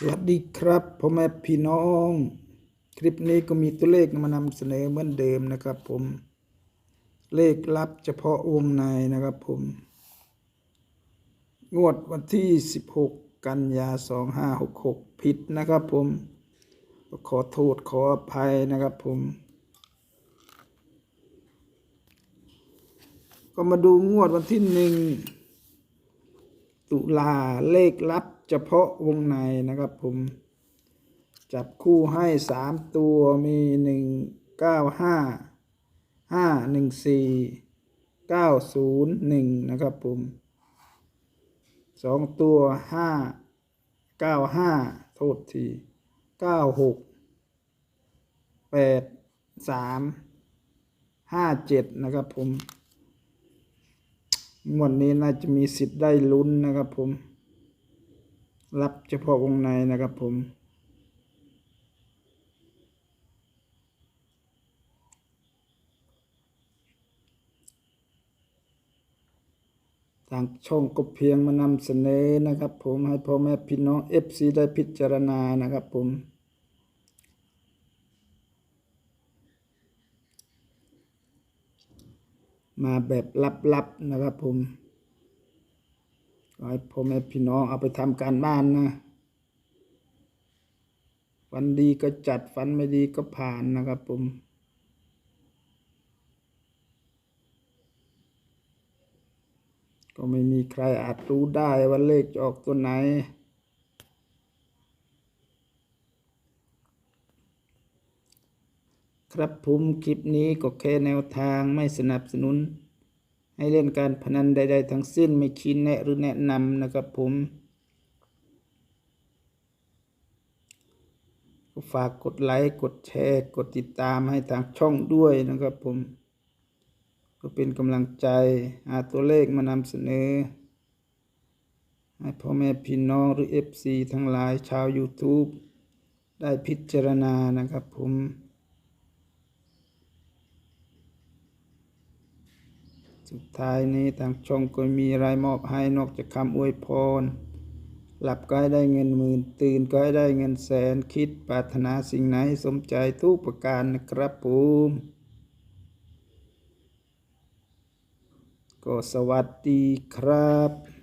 สวัสดีครับพ่อแม่พี่น้อง คลิปนี้ก็มีตัวเลขมานำเสนอเหมือนเดิมนะครับ ผม เลขลับเฉพาะวงในนะครับ ผม งวดวันที่ 16 กันยา 2566 ผิดนะครับ ผม ขอโทษขออภัยนะครับ ผม ก็มาดูงวดวันที่หนึ่งตุลาเลขลับ เฉพาะวงในนะครับผม จับคู่ให้สามตัวมีหนึ่งเก้าห้าห้าหนึ่งสี่เก้าศูนย์หนึ่งนะครับผมสองตัวห้าเก้าห้าโทษทีเก้าหกแปดสามห้าเจ็ดนะครับผมงวดนี้น่าจะมีสิทธิ์ได้ลุ้นนะครับผม รับเฉพาะวงในนะครับผม ทางช่องก็เพียงมานำเสนอนะครับผมให้พ่อแม่พี่น้องเอฟซีได้พิจารณานะครับผมมาแบบลับๆนะครับผม ขอให้พ่อแม่พี่น้องเอาไปทำการบ้านนะ ฝันดีก็จัดฝันไม่ดีก็ผ่านนะครับผมก็ไม่มีใครอาจรู้ได้ว่าเลขจะออกตัวไหน ครับผมคลิปนี้ก็แค่แนวทางไม่สนับสนุน ให้เล่นการพนันใด ๆ ทั้งสิ้นไม่ชี้แนะหรือแนะนำนะครับผมฝากกดไลค์กดแชร์กดติดตามให้ทางช่องด้วยนะครับผม ก็เป็นกำลังใจหาตัวเลขมานำเสนอ ให้พ่อแม่พี่น้องหรือ FC ทั้งหลายชาว YouTube ได้พิจารณานะครับผม สุดท้ายนี้ทางช่องก็มีรายมอบให้นอกจากคำอวยพร หลับก็ให้ได้เงินหมื่น ตื่นก็ให้ได้เงินแสนคิดปรารถนาสิ่งไหนสมใจทุกประการนะครับผมก็สวัสดีครับ